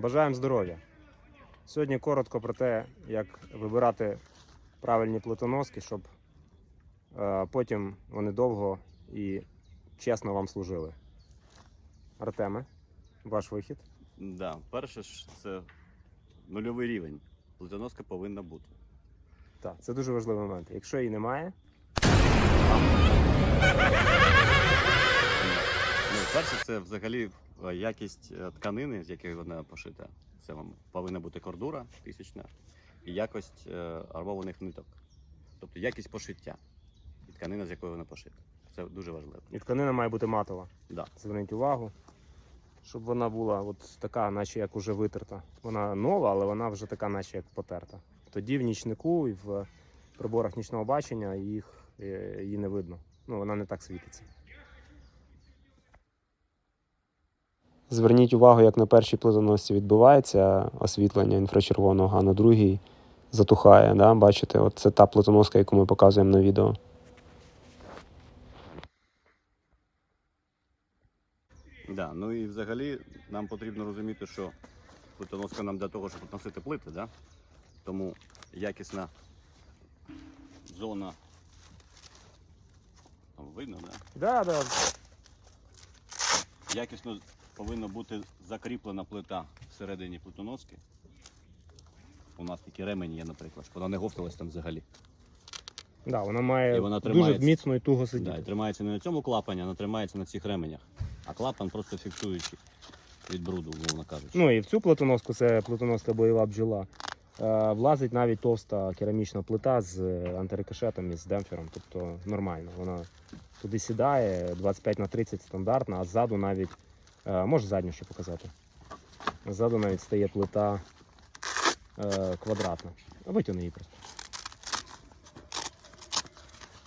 Бажаємо здоров'я. Сьогодні коротко про те, як вибирати правильні плитоноски, щоб е, потім вони довго і чесно вам служили. Артеме, ваш вихід. Да, перше ж це нульовий рівень. Плитоноска повинна бути. Так, це дуже важливий момент. Якщо її немає, Ну, перше, це взагалі якість е, тканини, з якої вона пошита. Це вам повинна бути кордура тисячна і якість е, армованих ниток. Тобто якість пошиття і тканина, з якої вона пошита. Це дуже важливо. і тканина має бути матова. Да. Зверніть увагу, щоб вона була от така, наче як уже витерта. Вона нова, але вона вже така, наче як потерта. Тоді в нічнику і в приборах нічного бачення їх, е, її не видно. Ну, вона не так світиться. Зверніть увагу, як на першій плитоносці відбувається освітлення інфрачервоного, а на другій затухає. Да? Бачите, от це та плитоноска, яку ми показуємо на відео. Да. Ну і взагалі нам потрібно розуміти, що плитоноска нам для того, щоб носити плити, да? тому якісна зона. Там видно, да? Да, да. Якісно повинна бути закріплена плита всередині плитоноски. У нас такі ремені є, наприклад, щоб вона не говталась там взагалі. Да, вона має І вона дуже тримається. міцно і туго сидіти. Да, і тримається не на цьому клапані, а вона тримається на цих ременях. А клапан просто фіксуючий від бруду, мовно кажучи. Ну і в цю плитоноску, це плитоноска бойова бджола. е, Влазить навіть товста керамічна плита з е, антирикошетом і з демпфером, тобто нормально. Вона туди сідає 25 на 30 стандартна, а ззаду навіть, е, може задню ще показати. Ззаду навіть стає плита е, квадратна. Витягни її просто.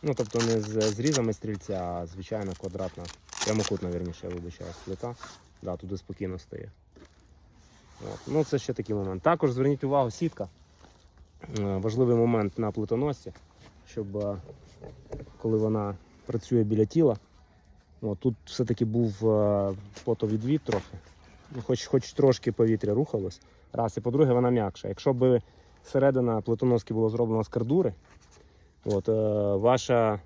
Ну, тобто не з зрізами стрільця, а звичайна квадратна, прямокутна, вірніше, я вибачаюсь, плита. Да, туди спокійно стає. От. Ну, це ще такий момент. Також зверніть увагу, сітка. Е, Важливий момент на плитоносці, щоб коли вона працює біля тіла, от, тут все-таки був е, фотовідвід трохи. Ну, хоч, хоч трошки повітря рухалось. Раз. І по-друге, вона м'якша. Якщо б середина плитоноски була зроблена з кардури, от, е, ваша,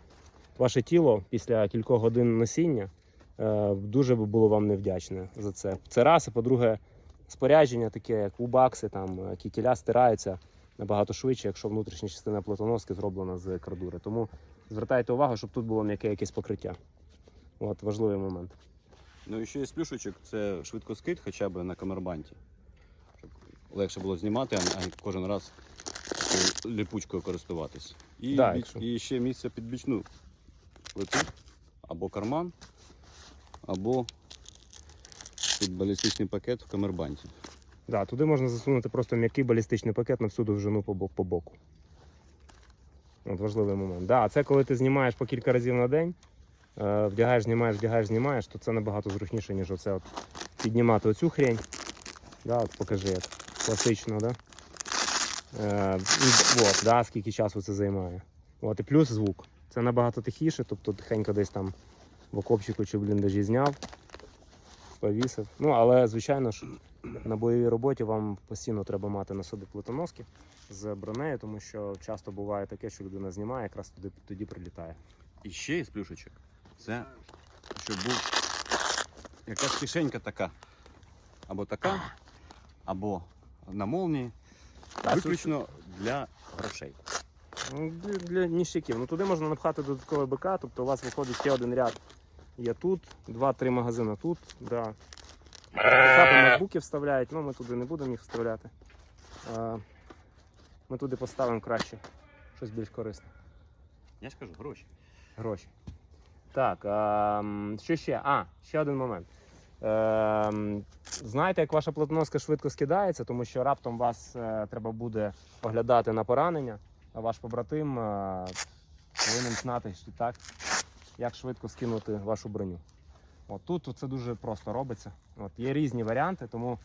ваше тіло після кількох годин носіння е, дуже би було вам невдячне за це. Це раз, і по-друге, спорядження таке, як бакси, там е, кікіля стираються набагато швидше, якщо внутрішня частина платоноски зроблена з кардури. Тому звертайте увагу, щоб тут було м'яке якесь покриття. От важливий момент. Ну і ще є плюшечок, це швидкоскид хоча б на камербанті. Щоб легше було знімати, а не кожен раз ліпучкою користуватись. І, Да, бі- якщо- і ще місце під бічну плиту, або карман, або під балістичний пакет в камербанті. Да, туди можна засунути просто м'який балістичний пакет на всю довжину по, бок- по боку. От важливий момент. Да, а це коли ти знімаєш по кілька разів на день, вдягаєш, знімаєш, вдягаєш, знімаєш, то це набагато зручніше, ніж оце от піднімати оцю хрень. Да, от покажи як класично, да? Е, от, да, скільки часу це займає. От, і плюс звук. Це набагато тихіше, тобто тихенько десь там в окопчику чи в бліндажі зняв, повісив. Ну, але, звичайно ж, на бойовій роботі вам постійно треба мати на собі плитоноски з бронею, тому що часто буває таке, що людина знімає, якраз туди тоді прилітає. І ще є з плюшечок. Це щоб був якась кишенька така. Або така, або на молнії. Виключно для грошей. Ну, Для, для ніщиків. Ну туди можна напхати додатковий БК, тобто у вас виходить ще один ряд. Є тут, два-три магазини тут. Да. Макбуки вставляють, ну ми туди не будемо їх вставляти. А, Ми туди поставимо краще щось більш корисне. Я ж кажу, гроші. Гроші. Так, м, що ще? А, ще один момент. Ем, знаєте, як ваша платоноска швидко скидається, тому що раптом вас е, треба буде оглядати на поранення, а ваш побратим е, повинен знати, що так, як швидко скинути вашу броню. От тут це дуже просто робиться. От, є різні варіанти, тому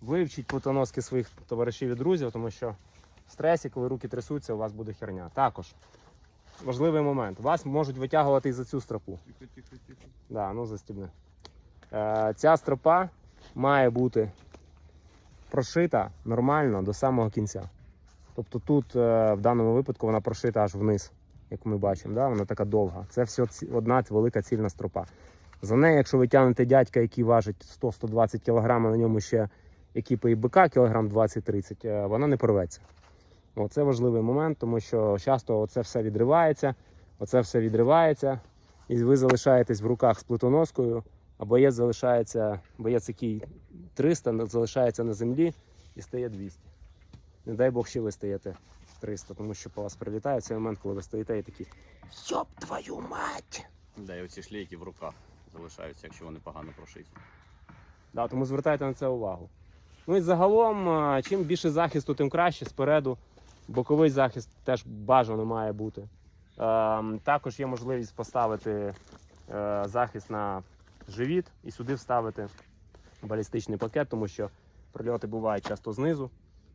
вивчіть платоноски своїх товаришів і друзів, тому що в стресі, коли руки трясуться, у вас буде херня. Також важливий момент. Вас можуть витягувати і за цю стропу. Тихо, тихо, тихо. Да, ну застібни. Е, ця стропа має бути прошита нормально до самого кінця. Тобто тут е, в даному випадку вона прошита аж вниз, як ми бачимо. Да? Вона така довга. Це все одна велика цільна стропа. За нею, якщо ви тягнете дядька, який важить 100-120 кг, на ньому ще екіпи і БК кілограм 20-30, е, вона не порветься. Оце важливий момент, тому що часто це все відривається, оце все відривається, і ви залишаєтесь в руках з плитоноскою, а боєць залишається, боєць, який 300, залишається на землі і стає 200. Не дай Бог, ще ви стаєте 300, тому що по вас прилітає цей момент, коли ви стоїте і такі Йоп твою мать! Да, і оці шлейки в руках залишаються, якщо вони погано прошиті. Да, тому звертайте на це увагу. Ну і загалом, чим більше захисту, тим краще спереду. Боковий захист теж бажано має бути. Ем, також є можливість поставити е, захист на живіт і сюди вставити балістичний пакет, тому що прильоти бувають часто знизу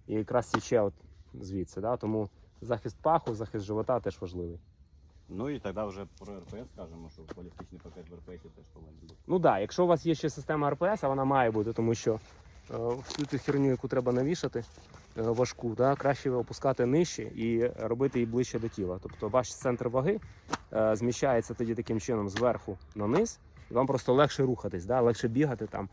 і якраз січе от звідси. Да? Тому захист паху, захист живота теж важливий. Ну і тоді вже про РПС скажемо, що балістичний пакет в РПС теж повинен бути. Ну так, да, якщо у вас є ще система РПС, а вона має бути, тому що всю цю херню, яку треба навішати, е, важку, да, краще опускати нижче і робити її ближче до тіла. Тобто ваш центр ваги е, зміщається тоді таким чином зверху на низ, і вам просто легше рухатись, да, легше бігати там,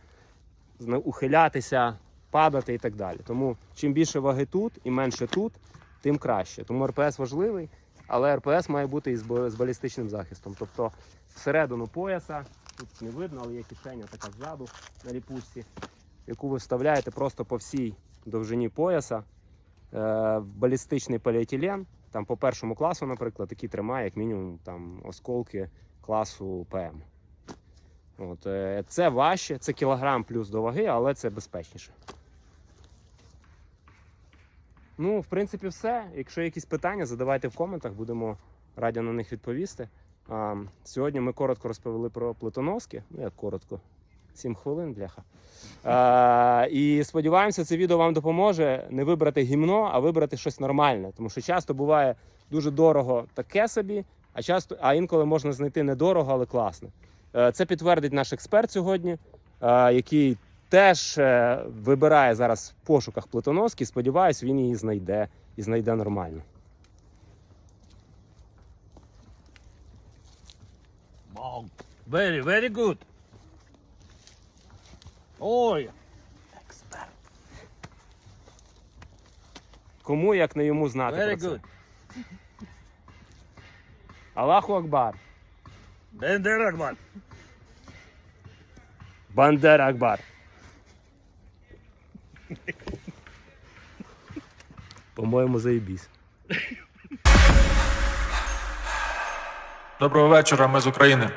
ухилятися, падати і так далі. Тому чим більше ваги тут і менше тут, тим краще. Тому РПС важливий, але РПС має бути і з балістичним захистом. Тобто всередину пояса тут не видно, але є кишеня така ззаду на ліпучці, яку ви вставляєте просто по всій довжині пояса. Е, балістичний поліетилен, там по першому класу, наприклад, який тримає як мінімум там, осколки класу ПМ. От, е, це важче, це кілограм плюс до ваги, але це безпечніше. Ну, в принципі, все. Якщо якісь питання, задавайте в коментах, будемо раді на них відповісти. А, сьогодні ми коротко розповіли про плитоноски. Ну, як коротко, 7 хвилин, бляха. А, і сподіваємося, це відео вам допоможе не вибрати гімно, а вибрати щось нормальне. Тому що часто буває дуже дорого таке собі, а часто, а інколи можна знайти недорого, але класне. Е, Це підтвердить наш експерт сьогодні, е, який теж е, вибирає зараз в пошуках плитоноски. Сподіваюсь, він її знайде і знайде нормально. Very, very good. Ой. Експерт. Кому як не йому знати Very про це. good. Аллаху Акбар. Бендерагман. Бандер Акбар. По-моєму, заєбісь. Доброго вечора, ми з України.